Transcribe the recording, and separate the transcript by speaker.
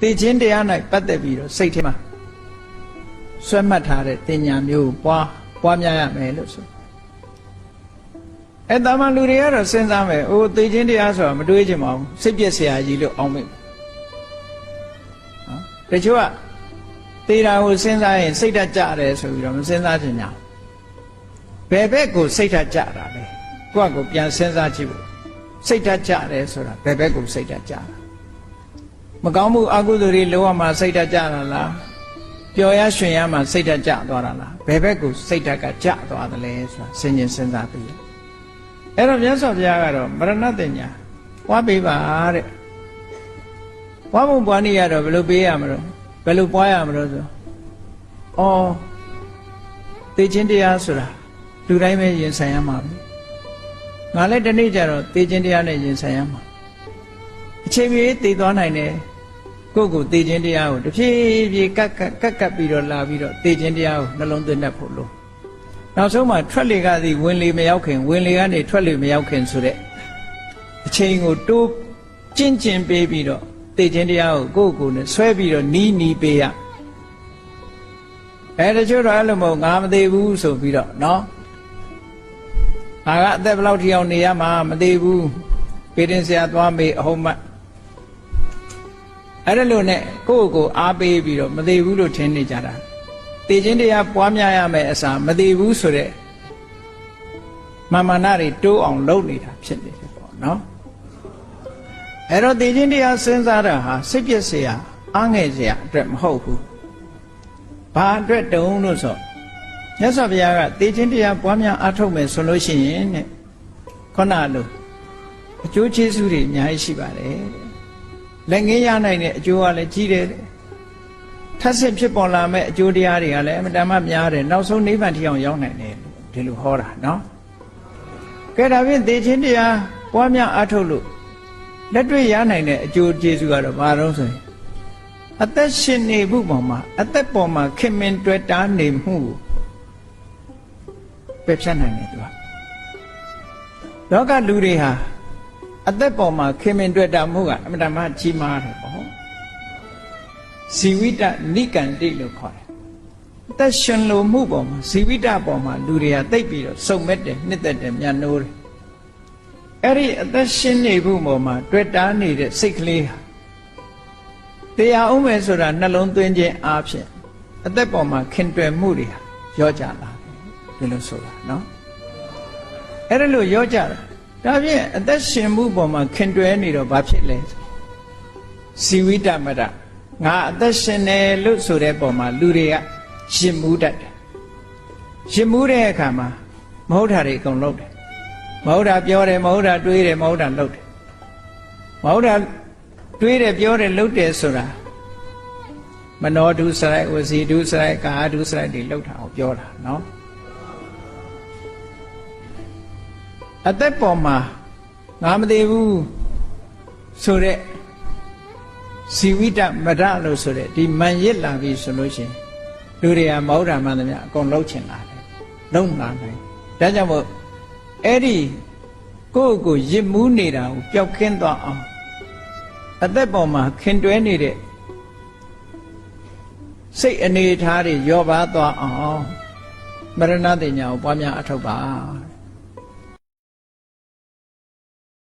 Speaker 1: သိချင်းတရား၌ပတ်သက်ပြီးတော့စိတ်ထဲမှာဆွဲမှတ်ထားတဲ့တင်ညာမျိုးကိုပွားပွားများရမယ်လို့ဆိုအဲ့တာမှလူတွေကတော့စဉ်းစားမယ်အိုးသိချင်းတရားဆိုတာမတွေးချင်ပါဘူးစိတ်ပြည့်စရာကြီးလို့အောင်းမိနော်တချို့ကသေတာကိုစဉ်းစားရင်စိတ်ဓာတ်ကြတယ်ဆိုပြီးတော့မစဉ်းစားချင်ကြဘူးဘယ်ဘက်ကိုစိတ်ဓာတ်ကြတာလဲကိုယ့်ကိုယ်ပြန်စဉ်းစားကြည့်ဖို့စိတ်ဓာတ်ကြတယ်ဆိုတာဘယ်ဘက်ကိုစိတ်ဓာတ်ကြတာ မကောင်းမှုအကုသိုလ်တွေလောကမှာစိတ်ဓာတ်ကြတာလားပျော်ရရွှင်ရမှာစိတ်ဓာတ်ကြသွားတာလားဘယ်ဘက်ကိုစိတ်ဓာတ်ကကြသွားတယ်လဲဆိုတာစဉ်းကျင်စဉ်းစားပြီးအဲ့တော့မြတ်စွာဘုရားကတော့မရဏတညာပွားပေးပါတဲ့ပွားဖို့ပွားနေရတော့ဘယ်လိုပေးရမလို့ဘယ်လိုပွားရမလို့ဆိုအော်သိချင်းတရားဆိုတာလူတိုင်းပဲရင်ဆိုင်ရမှာပဲငါလည်းဒီနေ့ကျတော့သိချင်းတရားနဲ့ရင်ဆိုင်ရမှာ အချိန်ကြီးသိသွားနိုင်တယ်ကိုယ့်ကိုသိချင်းတရားကိုတဖြည်းဖြည်းကတ်ကတ်ကတ်ကတ်ပြီးတော့လာပြီးတော့သိချင်းတရားကိုနှလုံးသွင်းတတ်ဖို့လို့နောက်ဆုံးမှာထွက်လေကသည်ဝင်လေမရောက်ခင်ဝင်လေကနေထွက်လေမရောက်ခင်ဆိုတဲ့အချိန်ကိုတိုးကျင့်ကျင့်ပေးပြီးတော့သိချင်းတရားကိုကိုယ့်ကိုယ်နဲ့ဆွဲပြီးတော့နီးနီးပေးရအဲတချို့တော့အဲ့လိုမဟုတ်ငါမသေးဘူးဆိုပြီးတော့နော်ငါကအသက်ဘယ်လောက်ထိအောင်နေရမှာမသေးဘူးပေတင်ဆရာသွားမေးအဟုတ်မှတ် အဲ့ဒါလို့နဲ့ကိုယ့်ကိုယ်အားပေးပြီးတော့မသေးဘူးလို့ထင်နေကြတာတေခြင်းတရားပွားများရမယ်အစားမသေးဘူးဆိုတဲ့မာမနာတွေတိုးအောင်လုပ်နေတာဖြစ်နေတယ်ပေါ့နော်အဲ့တော့တေခြင်းတရားစဉ်းစားတာဟာစိတ်ပြည့်စရာအားငယ်စရာအတွက်မဟုတ်ဘူးဘာအတွက်တုံးလို့ဆိုမြတ်စွာဘုရားကတေခြင်းတရားပွားများအားထုတ်မယ်ဆိုလို့ရှိရင်တဲ့ခုနလိုအကျိုးကျေးဇူးတွေအများကြီးရှိပါတယ်တဲ့ လက်ငင်းရနိုင်တဲ့အကျိုးကလည်းကြီးတယ်တဲ့ထပ်ဆင့်ဖြစ်ပေါ်လာမဲ့အကျိုးတရားတွေကလည်းအမှန်တမ်းများတယ်နောက်ဆုံးနိဗ္ဗာန်ထိအောင်ရောက်နိုင်တယ်လို့ဒီလိုဟောတာနော်ကဲဒါဖြင့်သေခြင်းတရားပွားများအားထုတ်လို့လက်တွေ့ရနိုင်တဲ့အကျိုးကျေးဇူးကတော့ဘာလို့ဆိုရင်အသက်ရှင်နေမှုပေါ်မှာအသက်ပေါ်မှာခင်မင်တွေ့တာနေမှုကိုပယ်ဖြတ်နိုင်တယ်သူကလောကလူတွေဟာ အသက်ပေါ်မှာခင်မင်တွေ့တာမှုကအမှန်တမ်းကြီးမားတယ်ပေါ့ဇီဝိတနိကန္တိလို့ခေါ်တယ်အသက်ရှင်လို့မှုပေါ်မှာဇီဝိတပေါ်မှာလူတွေကတိတ်ပြီးတော့စုံမဲ့တယ်နှစ်သက်တယ်မြတ်နိုးတယ်အဲ့ဒီအသက်ရှင်နေမှုပေါ်မှာတွေ့တာနေတဲ့စိတ်ကလေးဟာတရားအောင်မယ်ဆိုတာနှလုံးသွင်းခြင်းအားဖြင့်အသက်ပေါ်မှာခင်တွယ်မှုတွေဟာရောကြလာတယ်ဒီလိုဆိုတာနော်အဲ့ဒါလို့ရောကြတာ ဒါဖြင့်အသက်ရှင်မှုပေါ်မှာခင်တွယ်နေတော့ဘာဖြစ်လဲဇီဝိတမရငါအသက်ရှင်တယ်လို့ဆိုတဲ့ပုံမှာလူတွေကရှင်မှုတတ်တယ်ရှင်မှုတဲ့အခါမှာမဟုတ်တာတွေအကုန်လုပ်တယ်မဟုတ်တာပြောတယ်မဟုတ်တာတွေးတယ်မဟုတ်တာလုပ်တယ်မဟုတ်တာတွေးတယ်ပြောတယ်လုပ်တယ်ဆိုတာမနောဒုစရိုက်ဝစီဒုစရိုက်ကာဒုစရိုက်တွေလုပ်တာကိုပြောတာနော် အသက်ပေါ်မှာငါမသေးဘူးဆိုတဲ့ဇီဝိတမရလို့ဆိုတဲ့ဒီမန်ရစ်လာပြီဆိုလို့ရှိရင်လူတွေကမဟုတ်တာမှန်သမျှအကုန်လုံးချင်လာတယ်လုံးလာနိုင်ဒါကြောင့်မို့အဲ့ဒီကိုယ့်ကိုရစ်မှုနေတာကိုပျောက်ကင်းသွားအောင်အသက်ပေါ်မှာခင်တွဲနေတဲ့စိတ်အနေထားတွေရောပါသွားအောင်မရဏတင်ညာကိုပွားများအထောက်ပါ